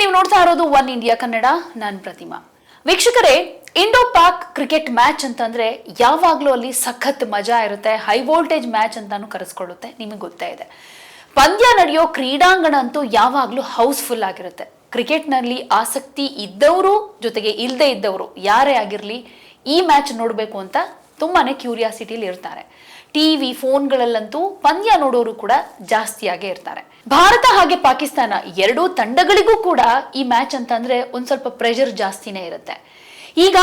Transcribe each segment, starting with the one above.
ನೀವು ನೋಡ್ತಾ ಇರೋದು ಒನ್ ಇಂಡಿಯಾ ಕನ್ನಡ, ನಾನು ಪ್ರತಿಮಾ. ವೀಕ್ಷಕರೇ ಇಂಡೋ ಪಾಕ್ ಕ್ರಿಕೆಟ್ ಮ್ಯಾಚ್ ಅಂತಂದ್ರೆ ಯಾವಾಗಲೂ ಅಲ್ಲಿ ಸಖತ್ ಮಜಾ ಇರುತ್ತೆ ಹೈ ವೋಲ್ಟೇಜ್ ಮ್ಯಾಚ್ ಅಂತಾನು ಕರೆಸ್ಕೊಳ್ಳುತ್ತೆ, ನಿಮಗೆ ಗೊತ್ತೇ ಇದೆ. ಪಂದ್ಯ ನಡೆಯೋ ಕ್ರೀಡಾಂಗಣ ಅಂತೂ ಯಾವಾಗಲೂ ಹೌಸ್ಫುಲ್ ಆಗಿರುತ್ತೆ. ಕ್ರಿಕೆಟ್ನಲ್ಲಿ ಆಸಕ್ತಿ ಇದ್ದವರು ಜೊತೆಗೆ ಇಲ್ಲದೆ ಇದ್ದವರು ಯಾರೇ ಆಗಿರಲಿ, ಈ ಮ್ಯಾಚ್ ನೋಡಬೇಕು ಅಂತ ತುಂಬಾನೇ ಕ್ಯೂರಿಯಾಸಿಟಿಲಿ ಇರ್ತಾರೆ. ಟಿವಿ ಫೋನ್ಗಳಲ್ಲಂತೂ ಪಂದ್ಯ ನೋಡೋರು ಕೂಡ ಜಾಸ್ತಿಯಾಗೇ ಇರ್ತಾರೆ. ಭಾರತ ಹಾಗೆ ಪಾಕಿಸ್ತಾನ ಎರಡೂ ತಂಡಗಳಿಗೂ ಕೂಡ ಈ ಮ್ಯಾಚ್ ಅಂತಂದ್ರೆ ಒಂದ್ ಸ್ವಲ್ಪ ಪ್ರೆಷರ್ ಜಾಸ್ತಿನೇ ಇರುತ್ತೆ. ಈಗ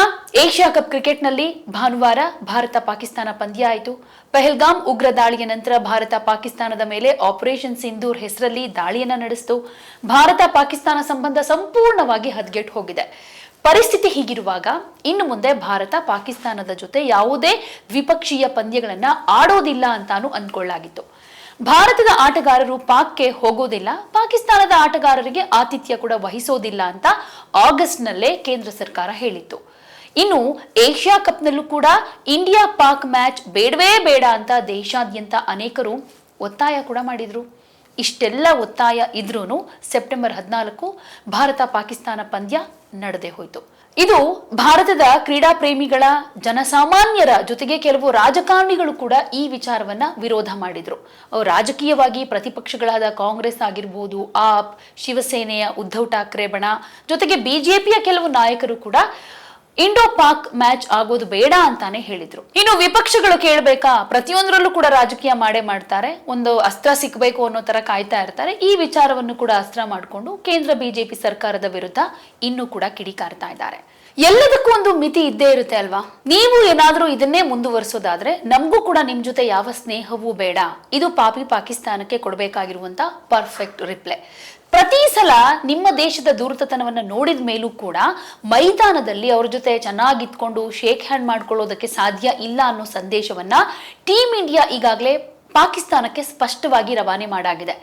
ಏಷ್ಯಾ ಕಪ್ ಕ್ರಿಕೆಟ್ನಲ್ಲಿ ಭಾನುವಾರ ಭಾರತ ಪಾಕಿಸ್ತಾನ ಪಂದ್ಯ ಆಯಿತು. ಪಹಲ್ಗಾಮ್ ಉಗ್ರ ದಾಳಿಯ ನಂತರ ಭಾರತ ಪಾಕಿಸ್ತಾನದ ಮೇಲೆ ಆಪರೇಷನ್ ಸಿಂಧೂರ್ ಹೆಸರಲ್ಲಿ ದಾಳಿಯನ್ನ ನಡೆಸಿತು. ಭಾರತ ಪಾಕಿಸ್ತಾನ ಸಂಬಂಧ ಸಂಪೂರ್ಣವಾಗಿ ಹದಗೆಟ್ಟು ಹೋಗಿದೆ. ಪರಿಸ್ಥಿತಿ ಹೀಗಿರುವಾಗ ಇನ್ನು ಮುಂದೆ ಭಾರತ ಪಾಕಿಸ್ತಾನದ ಜೊತೆ ಯಾವುದೇ ದ್ವಿಪಕ್ಷೀಯ ಪಂದ್ಯಗಳನ್ನ ಆಡೋದಿಲ್ಲ ಅಂತಾನು ಅಂದ್ಕೊಳ್ಳಾಗಿತ್ತು. ಭಾರತದ ಆಟಗಾರರು ಪಾಕ್ಗೆ ಹೋಗೋದಿಲ್ಲ, ಪಾಕಿಸ್ತಾನದ ಆಟಗಾರರಿಗೆ ಆತಿಥ್ಯ ಕೂಡ ವಹಿಸೋದಿಲ್ಲ ಅಂತ ಆಗಸ್ಟ್ನಲ್ಲೇ ಕೇಂದ್ರ ಸರ್ಕಾರ ಹೇಳಿತ್ತು. ಇನ್ನು ಏಷ್ಯಾ ಕಪ್ನಲ್ಲೂ ಕೂಡ ಇಂಡಿಯಾ ಪಾಕ್ ಮ್ಯಾಚ್ ಬೇಡವೇ ಬೇಡ ಅಂತ ದೇಶಾದ್ಯಂತ ಅನೇಕರು ಒತ್ತಾಯ ಕೂಡ ಮಾಡಿದ್ರು. ಇಷ್ಟೆಲ್ಲ ಒತ್ತಾಯ ಇದ್ರೂ ಸೆಪ್ಟೆಂಬರ್ ಹದಿನಾಲ್ಕು ಭಾರತ ಪಾಕಿಸ್ತಾನ ಪಂದ್ಯ ನಡೆದೆ ಹೋಯಿತು. ಇದು ಭಾರತದ ಕ್ರೀಡಾ ಪ್ರೇಮಿಗಳ ಜನಸಾಮಾನ್ಯರ ಜೊತೆಗೆ ಕೆಲವು ರಾಜಕಾರಣಿಗಳು ಕೂಡ ಈ ವಿಚಾರವನ್ನ ವಿರೋಧ ಮಾಡಿದ್ರು. ಅವ್ರು ರಾಜಕೀಯವಾಗಿ ಪ್ರತಿಪಕ್ಷಗಳಾದ ಕಾಂಗ್ರೆಸ್ ಆಗಿರ್ಬೋದು, ಆಪ್, ಶಿವಸೇನೆಯ ಉದ್ಧವ್ ಠಾಕ್ರೆ ಬಣ, ಜೊತೆಗೆ ಬಿಜೆಪಿಯ ಕೆಲವು ನಾಯಕರು ಕೂಡ ಇಂಡೋ ಪಾಕ್ ಮ್ಯಾಚ್ ಆಗೋದು ಬೇಡ ಅಂತಾನೆ ಹೇಳಿದ್ರು. ಇನ್ನು ವಿಪಕ್ಷಗಳು ಕೇಳಬೇಕಾ? ಪ್ರತಿಯೊಂದರಲ್ಲೂ ಕೂಡ ರಾಜಕೀಯ ಮಾಡೇ ಮಾಡ್ತಾರೆ. ಒಂದು ಅಸ್ತ್ರ ಸಿಕ್ಕಬೇಕು ಅನ್ನೋ ತರ ಕಾಯ್ತಾ ಇರ್ತಾರೆ. ಈ ವಿಚಾರವನ್ನು ಕೂಡ ಅಸ್ತ್ರ ಮಾಡಿಕೊಂಡು ಕೇಂದ್ರ ಬಿಜೆಪಿ ಸರ್ಕಾರದ ವಿರುದ್ಧ ಇನ್ನೂ ಕೂಡ ಕಿಡಿಕಾರ್ತಾ ಇದ್ದಾರೆ. ಎಲ್ಲದಕ್ಕೂ ಒಂದು ಮಿತಿ ಇದ್ದೇ ಇರುತ್ತೆ ಅಲ್ವಾ? ನೀವು ಏನಾದರೂ ಇದನ್ನೇ ಮುಂದುವರಿಸೋದಾದ್ರೆ ನಮಗೂ ಕೂಡ ನಿಮ್ಮ ಜೊತೆ ಯಾವ ಸ್ನೇಹವೂ ಬೇಡ. ಇದು ಪಾಪಿ ಪಾಕಿಸ್ತಾನಕ್ಕೆ ಕೊಡಬೇಕಾಗಿರುವಂತ ಪರ್ಫೆಕ್ಟ್ ರಿಪ್ಲೈ ಪ್ರತಿ ಸಲ ನಿಮ್ಮ ದೇಶದ ದೂರತತನವನ್ನು ನೋಡಿದ ಮೇಲೂ ಕೂಡ ಮೈದಾನದಲ್ಲಿ ಅವ್ರ ಜೊತೆ ಚೆನ್ನಾಗಿತ್ಕೊಂಡು ಶೇಕ್ ಹ್ಯಾಂಡ್ ಮಾಡ್ಕೊಳ್ಳೋದಕ್ಕೆ ಸಾಧ್ಯ ಇಲ್ಲ ಅನ್ನೋ ಸಂದೇಶವನ್ನ ಟೀಮ್ ಇಂಡಿಯಾ ಈಗಾಗಲೇ ಪಾಕಿಸ್ತಾನಕ್ಕೆ ಸ್ಪಷ್ಟವಾಗಿ ರವಾನೆ ಮಾಡಾಗಿದೆ.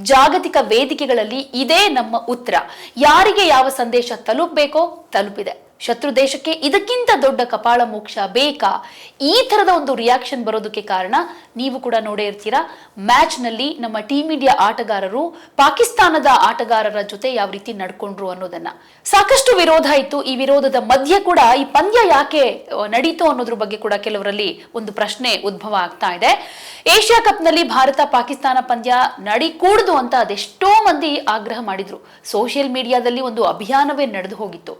ಜಾಗತಿಕ ವೇದಿಕೆಗಳಲ್ಲಿ ಇದೇ ನಮ್ಮ ಉತ್ತರ. ಯಾರಿಗೆ ಯಾವ ಸಂದೇಶ ತಲುಪಬೇಕೋ ತಲುಪಿದೆ. ಶತ್ರು ದೇಶಕ್ಕೆ ಇದಕ್ಕಿಂತ ದೊಡ್ಡ ಕಪಾಳ ಮೋಕ್ಷ ಬೇಕಾ? ಈ ತರದ ಒಂದು ರಿಯಾಕ್ಷನ್ ಬರೋದಕ್ಕೆ ಕಾರಣ ನೀವು ಕೂಡ ನೋಡೇ ಇರ್ತೀರಾ? ಮ್ಯಾಚ್ನಲ್ಲಿ ನಮ್ಮ ಟೀಮ್ ಇಂಡಿಯಾ ಆಟಗಾರರು ಪಾಕಿಸ್ತಾನದ ಆಟಗಾರರ ಜೊತೆ ಯಾವ ರೀತಿ ನಡ್ಕೊಂಡ್ರು ಅನ್ನೋದನ್ನ. ಸಾಕಷ್ಟು ವಿರೋಧ ಇತ್ತು. ಈ ವಿರೋಧದ ಮಧ್ಯೆ ಕೂಡ ಈ ಪಂದ್ಯ ಯಾಕೆ ನಡೀತು ಅನ್ನೋದ್ರ ಬಗ್ಗೆ ಕೂಡ ಕೆಲವರಲ್ಲಿ ಒಂದು ಪ್ರಶ್ನೆ ಉದ್ಭವ ಆಗ್ತಾ ಇದೆ. ಏಷ್ಯಾ ಕಪ್ನಲ್ಲಿ ಭಾರತ, ಪಾಕಿಸ್ತಾನ ಪಂದ್ಯ ನಡಿಕೂಡ್ದು ಅಂತ ಅದೆಷ್ಟೋ ಮಂದಿ ಆಗ್ರಹ ಮಾಡಿದ್ರು. ಸೋಷಿಯಲ್ ಮೀಡಿಯಾದಲ್ಲಿ ಒಂದು ಅಭಿಯಾನವೇ ನಡೆದು ಹೋಗಿತ್ತು.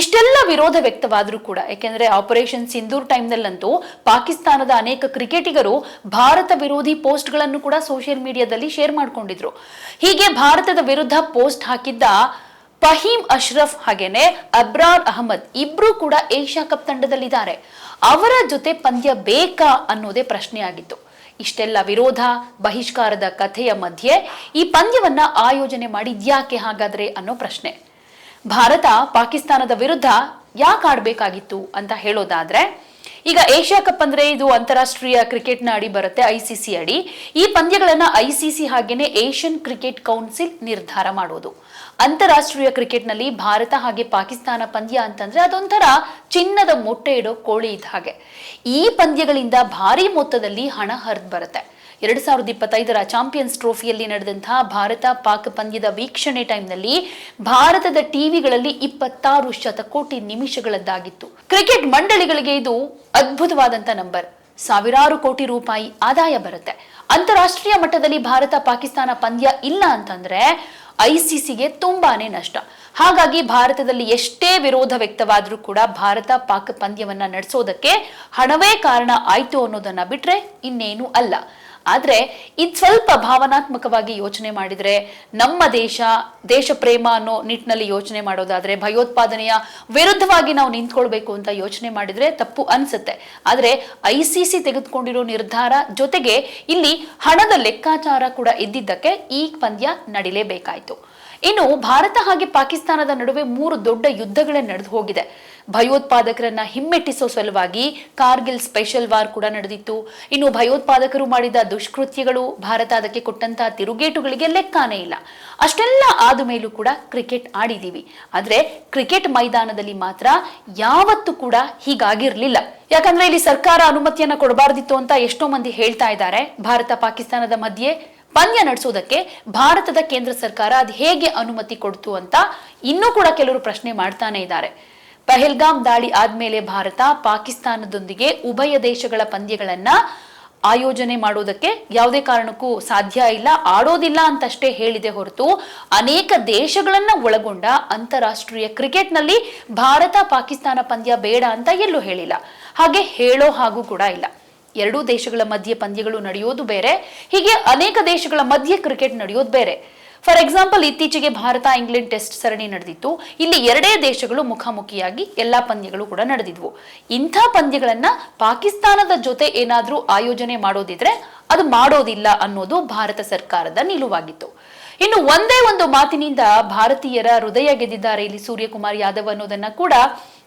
ಇಷ್ಟೆಲ್ಲ ವಿರೋಧ ವ್ಯಕ್ತವಾದ್ರೂ ಕೂಡ ಯಾಕೆಂದ್ರೆ ಆಪರೇಷನ್ ಸಿಂಧೂರ್ ಟೈಮ್ನಲ್ಲಂತೂ ಪಾಕಿಸ್ತಾನದ ಅನೇಕ ಕ್ರಿಕೆಟಿಗರು ಭಾರತ ವಿರೋಧಿ ಪೋಸ್ಟ್ಗಳನ್ನು ಕೂಡ ಸೋಷಿಯಲ್ ಮೀಡಿಯಾದಲ್ಲಿ ಶೇರ್ ಮಾಡ್ಕೊಂಡಿದ್ರು. ಹೀಗೆ ಭಾರತದ ವಿರುದ್ಧ ಪೋಸ್ಟ್ ಹಾಕಿದ್ದ ಫಹೀಮ್ ಅಶ್ರಫ್ ಹಾಗೇನೆ ಅಬ್ರಾರ್ ಅಹಮದ್ ಇಬ್ರು ಕೂಡ ಏಷ್ಯಾ ಕಪ್ ತಂಡದಲ್ಲಿದ್ದಾರೆ. ಅವರ ಜೊತೆ ಪಂದ್ಯ ಬೇಕಾ ಅನ್ನೋದೇ ಪ್ರಶ್ನೆಯಾಗಿತ್ತು. ಇಷ್ಟೆಲ್ಲ ವಿರೋಧ, ಬಹಿಷ್ಕಾರದ ಕಥೆಯ ಮಧ್ಯೆ ಈ ಪಂದ್ಯವನ್ನ ಆಯೋಜನೆ ಮಾಡಿದ್ಯಾಕೆ ಹಾಗಾದ್ರೆ ಅನ್ನೋ ಪ್ರಶ್ನೆ. ಭಾರತ ಪಾಕಿಸ್ತಾನದ ವಿರುದ್ಧ ಯಾಕೆ ಆಡಬೇಕಾಗಿತ್ತು ಅಂತ ಹೇಳೋದಾದ್ರೆ, ಈಗ ಏಷ್ಯಾ ಕಪ್ ಅಂದ್ರೆ ಇದು ಅಂತಾರಾಷ್ಟ್ರೀಯ ಕ್ರಿಕೆಟ್ನ ಅಡಿ ಬರುತ್ತೆ, ಐಸಿಸಿ ಅಡಿ. ಈ ಪಂದ್ಯಗಳನ್ನ ಐಸಿಸಿ ಹಾಗೇನೆ ಏಷ್ಯನ್ ಕ್ರಿಕೆಟ್ ಕೌನ್ಸಿಲ್ ನಿರ್ಧಾರ ಮಾಡೋದು. ಅಂತಾರಾಷ್ಟ್ರೀಯ ಕ್ರಿಕೆಟ್ನಲ್ಲಿ ಭಾರತ ಹಾಗೆ ಪಾಕಿಸ್ತಾನ ಪಂದ್ಯ ಅಂತಂದ್ರೆ ಅದೊಂಥರ ಚಿನ್ನದ ಮೊಟ್ಟೆ ಇಡೋ ಕೋಳಿ ಇದ್ದ ಹಾಗೆ. ಈ ಪಂದ್ಯಗಳಿಂದ ಭಾರಿ ಮೊತ್ತದಲ್ಲಿ ಹಣ ಹರಿದು ಬರುತ್ತೆ. ಎರಡ್ ಸಾವಿರದ ಇಪ್ಪತ್ತೈದರ ಚಾಂಪಿಯನ್ಸ್ ಟ್ರೋಫಿಯಲ್ಲಿ ನಡೆದಂತಹ ಭಾರತ ಪಾಕ್ ಪಂದ್ಯದ ವೀಕ್ಷಣೆ ಟೈಮ್ನಲ್ಲಿ ಭಾರತದ ಟಿವಿಗಳಲ್ಲಿ ಇಪ್ಪತ್ತಾರು ಶತಕೋಟಿ ನಿಮಿಷಗಳದ್ದಾಗಿತ್ತು. ಕ್ರಿಕೆಟ್ ಮಂಡಳಿಗಳಿಗೆ ಇದು ಅದ್ಭುತವಾದಂತ ನಂಬರ್. ಸಾವಿರಾರು ಕೋಟಿ ರೂಪಾಯಿ ಆದಾಯ ಬರುತ್ತೆ. ಅಂತಾರಾಷ್ಟ್ರೀಯ ಮಟ್ಟದಲ್ಲಿ ಭಾರತ ಪಾಕಿಸ್ತಾನ ಪಂದ್ಯ ಇಲ್ಲ ಅಂತಂದ್ರೆ ಐಸಿಸಿಗೆ ತುಂಬಾನೇ ನಷ್ಟ. ಹಾಗಾಗಿ ಭಾರತದಲ್ಲಿ ಎಷ್ಟೇ ವಿರೋಧ ವ್ಯಕ್ತವಾದರೂ ಕೂಡ ಭಾರತ ಪಾಕ್ ಪಂದ್ಯವನ್ನ ನಡೆಸೋದಕ್ಕೆ ಹಣವೇ ಕಾರಣ ಆಯ್ತು ಅನ್ನೋದನ್ನ ಬಿಟ್ರೆ ಇನ್ನೇನು ಅಲ್ಲ. ಆದ್ರೆ ಇದು ಸ್ವಲ್ಪ ಭಾವನಾತ್ಮಕವಾಗಿ ಯೋಚನೆ ಮಾಡಿದ್ರೆ ನಮ್ಮ ದೇಶ ದೇಶ ಪ್ರೇಮ ಅನ್ನೋ ನಿಟ್ಟಿನಲ್ಲಿ ಯೋಚನೆ ಮಾಡೋದಾದ್ರೆ ಭಯೋತ್ಪಾದನೆಯ ವಿರುದ್ಧವಾಗಿ ನಾವು ನಿಂತ್ಕೊಳ್ಬೇಕು ಅಂತ ಯೋಚನೆ ಮಾಡಿದ್ರೆ ತಪ್ಪು ಅನ್ಸುತ್ತೆ. ಆದ್ರೆ ಐ ಸಿ ಸಿ ತೆಗೆದುಕೊಂಡಿರೋ ನಿರ್ಧಾರ ಜೊತೆಗೆ ಇಲ್ಲಿ ಹಣದ ಲೆಕ್ಕಾಚಾರ ಕೂಡ ಇದ್ದಿದ್ದಕ್ಕೆ ಈ ಪಂದ್ಯ ನಡಿಲೇಬೇಕಾಯ್ತು. ಇನ್ನು ಭಾರತ ಹಾಗೆ ಪಾಕಿಸ್ತಾನದ ನಡುವೆ ಮೂರು ದೊಡ್ಡ ಯುದ್ಧಗಳೇ ನಡೆದು ಹೋಗಿದೆ. ಭಯೋತ್ಪಾದಕರನ್ನ ಹಿಮ್ಮೆಟ್ಟಿಸೋ ಸಲುವಾಗಿ ಕಾರ್ಗಿಲ್ ಸ್ಪೆಷಲ್ ವಾರ್ ಕೂಡ ನಡೆದಿತ್ತು. ಇನ್ನು ಭಯೋತ್ಪಾದಕರು ಮಾಡಿದ ದುಷ್ಕೃತ್ಯಗಳು ಭಾರತ ಅದಕ್ಕೆ ಕೊಟ್ಟಂತಹ ತಿರುಗೇಟುಗಳಿಗೆ ಲೆಕ್ಕಾನೇ ಇಲ್ಲ. ಅಷ್ಟೆಲ್ಲ ಆದ ಮೇಲೂ ಕೂಡ ಕ್ರಿಕೆಟ್ ಆಡಿದೀವಿ ಆದ್ರೆ ಕ್ರಿಕೆಟ್ ಮೈದಾನದಲ್ಲಿ ಮಾತ್ರ ಯಾವತ್ತೂ ಕೂಡ ಹೀಗಾಗಿರ್ಲಿಲ್ಲ. ಯಾಕಂದ್ರೆ ಇಲ್ಲಿ ಸರ್ಕಾರ ಅನುಮತಿಯನ್ನ ಕೊಡಬಾರ್ದಿತ್ತು ಅಂತ ಎಷ್ಟೋ ಮಂದಿ ಹೇಳ್ತಾ ಇದ್ದಾರೆ. ಭಾರತ ಪಾಕಿಸ್ತಾನದ ಮಧ್ಯೆ ಪಂದ್ಯ ನಡೆಸೋದಕ್ಕೆ ಭಾರತದ ಕೇಂದ್ರ ಸರ್ಕಾರ ಅದು ಹೇಗೆ ಅನುಮತಿ ಕೊಡ್ತು ಅಂತ ಇನ್ನೂ ಕೂಡ ಕೆಲವರು ಪ್ರಶ್ನೆ ಮಾಡ್ತಾನೆ ಇದ್ದಾರೆ. ಪಹೆಲ್ಗಾಮ್ ದಾಳಿ ಆದ್ಮೇಲೆ ಭಾರತ ಪಾಕಿಸ್ತಾನದೊಂದಿಗೆ ಉಭಯ ದೇಶಗಳ ಪಂದ್ಯಗಳನ್ನ ಆಯೋಜನೆ ಮಾಡೋದಕ್ಕೆ ಯಾವುದೇ ಕಾರಣಕ್ಕೂ ಸಾಧ್ಯ ಇಲ್ಲ, ಆಡೋದಿಲ್ಲ ಅಂತಷ್ಟೇ ಹೇಳಿದೆ ಹೊರತು ಅನೇಕ ದೇಶಗಳನ್ನ ಒಳಗೊಂಡ ಅಂತಾರಾಷ್ಟ್ರೀಯ ಕ್ರಿಕೆಟ್ನಲ್ಲಿ ಭಾರತ ಪಾಕಿಸ್ತಾನ ಪಂದ್ಯ ಬೇಡ ಅಂತ ಎಲ್ಲೂ ಹೇಳಿಲ್ಲ. ಹಾಗೆ ಹೇಳೋ ಹಾಗೂ ಕೂಡ ಇಲ್ಲ. ಎರಡೂ ದೇಶಗಳ ಮಧ್ಯೆ ಪಂದ್ಯಗಳು ನಡೆಯೋದು ಬೇರೆ, ಹೀಗೆ ಅನೇಕ ದೇಶಗಳ ಮಧ್ಯೆ ಕ್ರಿಕೆಟ್ ನಡೆಯೋದು ಬೇರೆ. ಫಾರ್ ಎಕ್ಸಾಂಪಲ್ ಇತ್ತೀಚೆಗೆ ಭಾರತ ಇಂಗ್ಲೆಂಡ್ ಟೆಸ್ಟ್ ಸರಣಿ ನಡೆದಿತ್ತು. ಇಲ್ಲಿ ಎರಡೇ ದೇಶಗಳು ಮುಖಾಮುಖಿಯಾಗಿ ಎಲ್ಲಾ ಪಂದ್ಯಗಳು ಕೂಡ ನಡೆದಿದ್ವು. ಇಂಥ ಪಂದ್ಯಗಳನ್ನ ಪಾಕಿಸ್ತಾನದ ಜೊತೆ ಏನಾದರೂ ಆಯೋಜನೆ ಮಾಡೋದಿದ್ರೆ ಅದು ಮಾಡೋದಿಲ್ಲ ಅನ್ನೋದು ಭಾರತ ಸರ್ಕಾರದ ನಿಲುವಾಗಿತ್ತು. ಇನ್ನು ಒಂದೇ ಒಂದು ಮಾತಿನಿಂದ ಭಾರತೀಯರ ಹೃದಯ ಗೆದ್ದಿದ್ದಾರೆ ಇಲ್ಲಿ ಸೂರ್ಯಕುಮಾರ್ ಯಾದವ್ ಅನ್ನೋದನ್ನ ಕೂಡ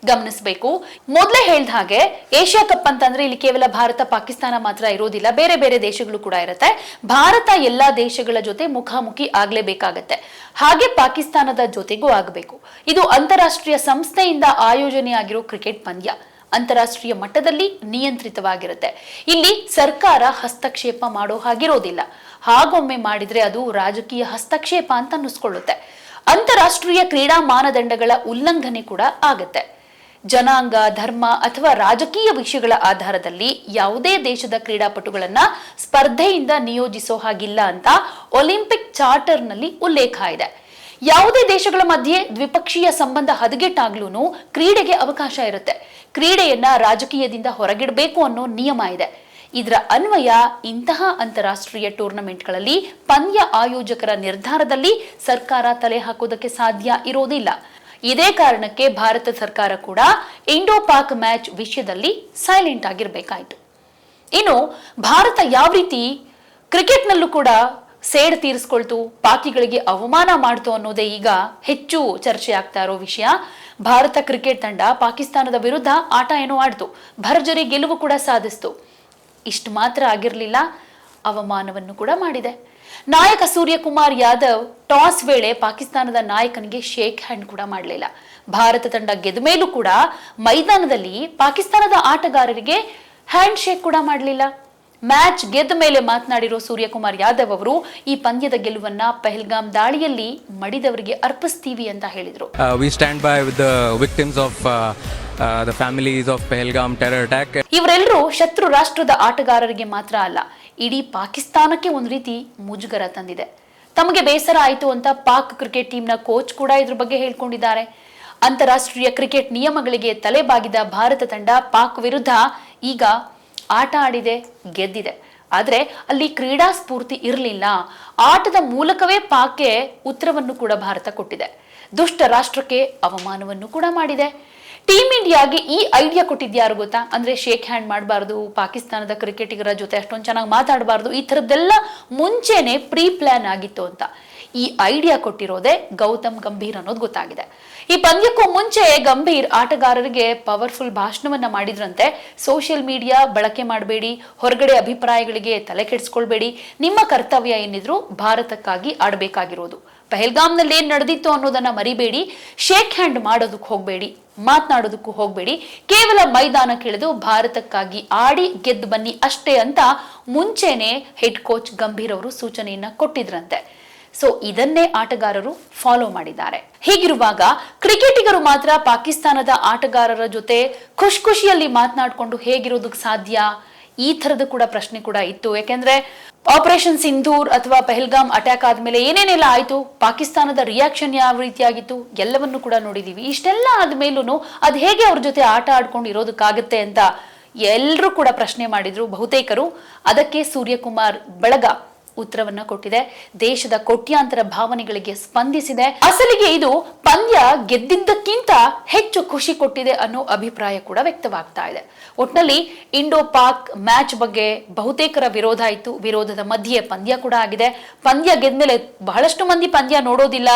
ಗಮನಿಸಬೇಕು. ಮೊದಲೇ ಹೇಳಿದ ಹಾಗೆ ಏಷ್ಯಾ ಕಪ್ ಅಂತಂದ್ರೆ ಇಲ್ಲಿ ಕೇವಲ ಭಾರತ, ಪಾಕಿಸ್ತಾನ ಮಾತ್ರ ಇರೋದಿಲ್ಲ. ಬೇರೆ ಬೇರೆ ದೇಶಗಳು ಕೂಡ ಇರುತ್ತೆ. ಭಾರತ ಎಲ್ಲಾ ದೇಶಗಳ ಜೊತೆ ಮುಖಾಮುಖಿ ಆಗ್ಲೇಬೇಕಾಗತ್ತೆ. ಹಾಗೆ ಪಾಕಿಸ್ತಾನದ ಜೊತೆಗೂ ಆಗಬೇಕು. ಇದು ಅಂತಾರಾಷ್ಟ್ರೀಯ ಸಂಸ್ಥೆಯಿಂದ ಆಯೋಜನೆ ಆಗಿರೋ ಕ್ರಿಕೆಟ್ ಪಂದ್ಯ. ಅಂತಾರಾಷ್ಟ್ರೀಯ ಮಟ್ಟದಲ್ಲಿ ನಿಯಂತ್ರಿತವಾಗಿರುತ್ತೆ. ಇಲ್ಲಿ ಸರ್ಕಾರ ಹಸ್ತಕ್ಷೇಪ ಮಾಡೋ ಹಾಗಿರೋದಿಲ್ಲ. ಹಾಗೊಮ್ಮೆ ಮಾಡಿದ್ರೆ ಅದು ರಾಜಕೀಯ ಹಸ್ತಕ್ಷೇಪ ಅಂತ ಅನ್ನಿಸ್ಕೊಳ್ಳುತ್ತೆ. ಅಂತಾರಾಷ್ಟ್ರೀಯ ಕ್ರೀಡಾ ಮಾನದಂಡಗಳ ಉಲ್ಲಂಘನೆ ಕೂಡ ಆಗತ್ತೆ. ಜನಾಂಗ, ಧರ್ಮ ಅಥವಾ ರಾಜಕೀಯ ವಿಷಯಗಳ ಆಧಾರದಲ್ಲಿ ಯಾವುದೇ ದೇಶದ ಕ್ರೀಡಾಪಟುಗಳನ್ನ ಸ್ಪರ್ಧೆಯಿಂದ ನಿಯೋಜಿಸೋ ಹಾಗಿಲ್ಲ ಅಂತ ಒಲಿಂಪಿಕ್ ಚಾರ್ಟರ್ನಲ್ಲಿ ಉಲ್ಲೇಖ ಇದೆ. ಯಾವುದೇ ದೇಶಗಳ ಮಧ್ಯೆ ದ್ವಿಪಕ್ಷೀಯ ಸಂಬಂಧ ಹದಗೆಟ್ಟಾಗ್ಲೂ ಕ್ರೀಡೆಗೆ ಅವಕಾಶ ಇರುತ್ತೆ. ಕ್ರೀಡೆಯನ್ನ ರಾಜಕೀಯದಿಂದ ಹೊರಗಿಡಬೇಕು ಅನ್ನೋ ನಿಯಮ ಇದೆ. ಇದರ ಅನ್ವಯ ಇಂತಹ ಅಂತಾರಾಷ್ಟ್ರೀಯ ಟೂರ್ನಮೆಂಟ್ಗಳಲ್ಲಿ ಪಂದ್ಯ ಆಯೋಜಕರ ನಿರ್ಧಾರದಲ್ಲಿ ಸರ್ಕಾರ ತಲೆ ಹಾಕೋದಕ್ಕೆ ಸಾಧ್ಯ ಇರೋದಿಲ್ಲ. ಇದೇ ಕಾರಣಕ್ಕೆ ಭಾರತ ಸರ್ಕಾರ ಕೂಡ ಇಂಡೋ ಪಾಕ್ ಮ್ಯಾಚ್ ವಿಷಯದಲ್ಲಿ ಸೈಲೆಂಟ್ ಆಗಿರಬೇಕಾಯಿತು. ಇನ್ನು ಭಾರತ ಯಾವ ರೀತಿ ಕ್ರಿಕೆಟ್ನಲ್ಲೂ ಕೂಡ ಸೇಡ್ ತೀರಿಸ್ಕೊಳ್ತು ಪಾಕಿಗಳಿಗೆ ಅವಮಾನ ಮಾಡ್ತು ಅನ್ನೋದೇ ಈಗ ಹೆಚ್ಚು ಚರ್ಚೆ ಆಗ್ತಾ ಇರೋ ವಿಷಯ. ಭಾರತ ಕ್ರಿಕೆಟ್ ತಂಡ ಪಾಕಿಸ್ತಾನದ ವಿರುದ್ಧ ಆಟ ಏನೋ ಆಡ್ತು. ಭರ್ಜರಿ ಗೆಲುವು ಕೂಡ ಸಾಧಿಸ್ತು. ಇಷ್ಟು ಮಾತ್ರ ಆಗಿರಲಿಲ್ಲ, ಅವಮಾನವನ್ನು ಕೂಡ ಮಾಡಿದೆ. ನಾಯಕ ಸೂರ್ಯಕುಮಾರ್ ಯಾದವ್ ಟಾಸ್ ವೇಳೆ ಪಾಕಿಸ್ತಾನದ ನಾಯಕನಿಗೆ ಶೇಕ್ ಹ್ಯಾಂಡ್ ಕೂಡ ಮಾಡಲಿಲ್ಲ. ಭಾರತ ತಂಡ ಗೆದ್ದ ಮೇಲೂ ಕೂಡ ಮೈದಾನದಲ್ಲಿ ಪಾಕಿಸ್ತಾನದ ಆಟಗಾರರಿಗೆ ಹ್ಯಾಂಡ್ ಶೇಕ್ ಕೂಡ ಮಾಡಲಿಲ್ಲ. ಮ್ಯಾಚ್ ಗೆದ್ದ ಮೇಲೆ ಮಾತನಾಡಿರೋ ಸೂರ್ಯಕುಮಾರ್ ಯಾದವ್ ಅವರು ಈ ಪಂದ್ಯದ ಗೆಲುವನ್ನ ಪೆಹಲ್ಗಾಮ್ ದಾಳಿಯಲ್ಲಿ ಮಡಿದವರಿಗೆ ಅರ್ಪಿಸ್ತೀವಿ ಅಂತ ಹೇಳಿದ್ರು. Uh, uh, uh. ಇವರೆಲ್ಲರೂ ಶತ್ರು ರಾಷ್ಟ್ರದ ಆಟಗಾರರಿಗೆ ಮಾತ್ರ ಅಲ್ಲ ಇಡೀ ಪಾಕಿಸ್ತಾನಕ್ಕೆ ಒಂದು ರೀತಿ ಮುಜುಗರ ತಂದಿದೆ. ತಮಗೆ ಬೇಸರ ಆಯಿತು ಅಂತ ಪಾಕ್ ಕ್ರಿಕೆಟ್ ಟೀಮ್ನ ಕೋಚ್ ಕೂಡ ಇದ್ರ ಬಗ್ಗೆ ಹೇಳ್ಕೊಂಡಿದ್ದಾರೆ. ಅಂತಾರಾಷ್ಟ್ರೀಯ ಕ್ರಿಕೆಟ್ ನಿಯಮಗಳಿಗೆ ತಲೆಬಾಗಿದ ಭಾರತ ತಂಡ ಪಾಕ್ ವಿರುದ್ಧ ಈಗ ಆಟ ಆಡಿದೆ, ಗೆದ್ದಿದೆ. ಆದರೆ ಅಲ್ಲಿ ಕ್ರೀಡಾ ಸ್ಫೂರ್ತಿ ಇರಲಿಲ್ಲ. ಆಟದ ಮೂಲಕವೇ ಪಾಕ್ಗೆ ಉತ್ತರವನ್ನು ಕೂಡ ಭಾರತ ಕೊಟ್ಟಿದೆ. ದುಷ್ಟ ರಾಷ್ಟ್ರಕ್ಕೆ ಅವಮಾನವನ್ನು ಕೂಡ ಮಾಡಿದೆ. ಟೀಮ್ ಇಂಡಿಯಾಗೆ ಈ ಐಡಿಯಾ ಕೊಟ್ಟಿದ್ಯಾರು ಗೊತ್ತಾ? ಅಂದ್ರೆ ಶೇಕ್ ಹ್ಯಾಂಡ್ ಮಾಡಬಾರ್ದು, ಪಾಕಿಸ್ತಾನದ ಕ್ರಿಕೆಟಿಗರ ಜೊತೆ ಅಷ್ಟೊಂದು ಚೆನ್ನಾಗಿ ಮಾತಾಡಬಾರ್ದು, ಈ ಥರದ್ದೆಲ್ಲ ಮುಂಚೆನೆ ಪ್ರೀ ಪ್ಲಾನ್ ಆಗಿತ್ತು ಅಂತ. ಈ ಐಡಿಯಾ ಕೊಟ್ಟಿರೋದೇ ಗೌತಮ್ ಗಂಭೀರ್ ಅನ್ನೋದು ಗೊತ್ತಾಗಿದೆ. ಈ ಪಂದ್ಯಕ್ಕೂ ಮುಂಚೆ ಗಂಭೀರ್ ಆಟಗಾರರಿಗೆ ಪವರ್ಫುಲ್ ಭಾಷಣವನ್ನ ಮಾಡಿದ್ರಂತೆ. ಸೋಷಿಯಲ್ ಮೀಡಿಯಾ ಬಳಕೆ ಮಾಡಬೇಡಿ, ಹೊರಗಡೆ ಅಭಿಪ್ರಾಯಗಳಿಗೆ ತಲೆ ಕೆಡಿಸ್ಕೊಳ್ಬೇಡಿ, ನಿಮ್ಮ ಕರ್ತವ್ಯ ಏನಿದ್ರು ಭಾರತಕ್ಕಾಗಿ ಆಡಬೇಕಾಗಿರೋದು. ಪಹಲ್ಗಾಮ್ನಲ್ಲಿ ಏನ್ ನಡೆದಿತ್ತು ಅನ್ನೋದನ್ನ ಮರಿಬೇಡಿ ಶೇಕ್ ಹ್ಯಾಂಡ್ ಮಾಡೋದಕ್ಕೆ ಹೋಗಬೇಡಿ, ಮಾತನಾಡೋದಕ್ಕೂ ಹೋಗಬೇಡಿ, ಕೇವಲ ಮೈದಾನಕ್ಕಿಳಿದು ಭಾರತಕ್ಕಾಗಿ ಆಡಿ ಗೆದ್ದು ಬನ್ನಿ ಅಷ್ಟೇ ಅಂತ ಮುಂಚೆನೆ ಹೆಡ್ ಕೋಚ್ ಗಂಭೀರ್ ಅವರು ಸೂಚನೆಯನ್ನ ಕೊಟ್ಟಿದ್ರಂತೆ. ಸೊ ಇದನ್ನೇ ಆಟಗಾರರು ಫಾಲೋ ಮಾಡಿದ್ದಾರೆ. ಹೀಗಿರುವಾಗ ಕ್ರಿಕೆಟಿಗರು ಮಾತ್ರ ಪಾಕಿಸ್ತಾನದ ಆಟಗಾರರ ಜೊತೆ ಖುಷ್ ಖುಷಿಯಲ್ಲಿ ಮಾತನಾಡಿಕೊಂಡು ಹೇಗಿರೋದಕ್ಕೆ ಸಾಧ್ಯ? ಈ ಥರದ ಕೂಡ ಪ್ರಶ್ನೆ ಕೂಡ ಇತ್ತು. ಯಾಕೆಂದ್ರೆ ಆಪರೇಷನ್ ಸಿಂಧೂರ್ ಅಥವಾ ಪೆಹಲ್ಗಾಮ್ ಅಟ್ಯಾಕ್ ಆದ್ಮೇಲೆ ಏನೇನೆಲ್ಲ ಆಯ್ತು? ಪಾಕಿಸ್ತಾನದ ರಿಯಾಕ್ಷನ್ ಯಾವ ರೀತಿಯಾಗಿತ್ತು? ಎಲ್ಲವನ್ನು ಕೂಡ ನೋಡಿದೀವಿ. ಇಷ್ಟೆಲ್ಲ ಆದ್ಮೇಲೂ ಅದು ಹೇಗೆ ಅವ್ರ ಜೊತೆ ಆಟ ಆಡ್ಕೊಂಡು ಇರೋದಕ್ಕಾಗತ್ತೆ ಅಂತ ಎಲ್ಲರೂ ಕೂಡ ಪ್ರಶ್ನೆ ಮಾಡಿದ್ರು ಬಹುತೇಕರು. ಅದಕ್ಕೆ ಸೂರ್ಯಕುಮಾರ್ ಬಳಗ ಉತ್ತರವನ್ನ ಕೊಟ್ಟಿದೆ. ದೇಶದ ಕೋಟ್ಯಾಂತರ ಭಾವನೆಗಳಿಗೆ ಸ್ಪಂದಿಸಿದೆ. ಅಸಲಿಗೆ ಇದು ಪಂದ್ಯ ಗೆದ್ದಿದ್ದಕ್ಕಿಂತ ಹೆಚ್ಚು ಖುಷಿ ಕೊಟ್ಟಿದೆ ಅನ್ನೋ ಅಭಿಪ್ರಾಯ ಕೂಡ ವ್ಯಕ್ತವಾಗ್ತಾ ಇದೆ. ಒಟ್ನಲ್ಲಿ ಇಂಡೋ ಪಾಕ್ ಮ್ಯಾಚ್ ಬಗ್ಗೆ ಬಹುತೇಕರ ವಿರೋಧ ಇತ್ತು ವಿರೋಧದ ಮಧ್ಯೆ ಪಂದ್ಯ ಕೂಡ ಆಗಿದೆ. ಪಂದ್ಯ ಗೆದ್ಮೇಲೆ ಬಹಳಷ್ಟು ಮಂದಿ ಪಂದ್ಯ ನೋಡೋದಿಲ್ಲ.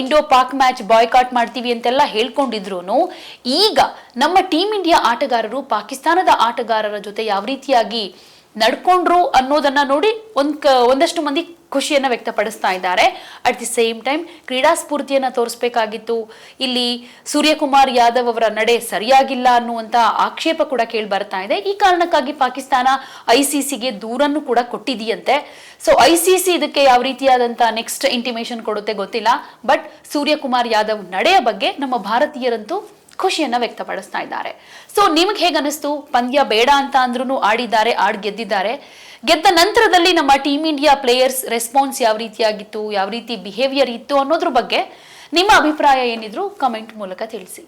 ಇಂಡೋ ಪಾಕ್ ಮ್ಯಾಚ್ ಬಾಯ್ಕಾಟ್ ಮಾಡ್ತೀವಿ ಅಂತೆಲ್ಲ ಹೇಳ್ಕೊಂಡಿದ್ರು ಈಗ ನಮ್ಮ ಟೀಮ್ ಇಂಡಿಯಾ ಆಟಗಾರರು ಪಾಕಿಸ್ತಾನದ ಆಟಗಾರರ ಜೊತೆ ಯಾವ ರೀತಿಯಾಗಿ ನಡ್ಕೊಂಡ್ರು ಅನ್ನೋದನ್ನ ನೋಡಿ ಒಂದ್ ಒಂದಷ್ಟು ಮಂದಿ ಖುಷಿಯನ್ನ ವ್ಯಕ್ತಪಡಿಸ್ತಾ ಇದ್ದಾರೆ. ಅಟ್ ದಿ ಸೇಮ್ ಟೈಮ್ ಕ್ರೀಡಾ ಸ್ಫೂರ್ತಿಯನ್ನ ತೋರಿಸಬೇಕಾಗಿತ್ತು. ಇಲ್ಲಿ ಸೂರ್ಯಕುಮಾರ್ ಯಾದವ್ ಅವರ ನಡೆ ಸರಿಯಾಗಿಲ್ಲ ಅನ್ನುವಂತ ಆಕ್ಷೇಪ ಕೂಡ ಕೇಳಿ ಬರ್ತಾ ಇದೆ. ಈ ಕಾರಣಕ್ಕಾಗಿ ಪಾಕಿಸ್ತಾನ ಐ ಸಿ ಸಿಗೆ ದೂರನ್ನು ಕೂಡ ಕೊಟ್ಟಿದೆಯಂತೆ. ಸೊ ಐ ಸಿ ಸಿ ಇದಕ್ಕೆ ಯಾವ ರೀತಿಯಾದಂಥ ನೆಕ್ಸ್ಟ್ ಇಂಟಿಮೇಷನ್ ಕೊಡುತ್ತೆ ಗೊತ್ತಿಲ್ಲ. ಬಟ್ ಸೂರ್ಯಕುಮಾರ್ ಯಾದವ್ ನಡೆಯ ಬಗ್ಗೆ ನಮ್ಮ ಭಾರತೀಯರಂತೂ ಖುಷಿಯನ್ನ ವ್ಯಕ್ತಪಡಿಸ್ತಾ ಇದ್ದಾರೆ. ಸೊ ನಿಮ್ಗೆ ಹೇಗನ್ನಿಸ್ತು? ಪಂದ್ಯ ಬೇಡ ಅಂತ ಅಂದ್ರೂ ಆಡಿದ್ದಾರೆ, ಆಡ್ ಗೆದ್ದಿದ್ದಾರೆ. ಗೆದ್ದ ನಂತರದಲ್ಲಿ ನಮ್ಮ ಟೀಮ್ ಇಂಡಿಯಾ ಪ್ಲೇಯರ್ಸ್ ರೆಸ್ಪಾನ್ಸ್ ಯಾವ ರೀತಿಯಾಗಿತ್ತು, ಯಾವ ರೀತಿ ಬಿಹೇವಿಯರ್ ಇತ್ತು ಅನ್ನೋದ್ರ ಬಗ್ಗೆ ನಿಮ್ಮ ಅಭಿಪ್ರಾಯ ಏನಿದ್ರು ಕಮೆಂಟ್ ಮೂಲಕ ತಿಳಿಸಿ.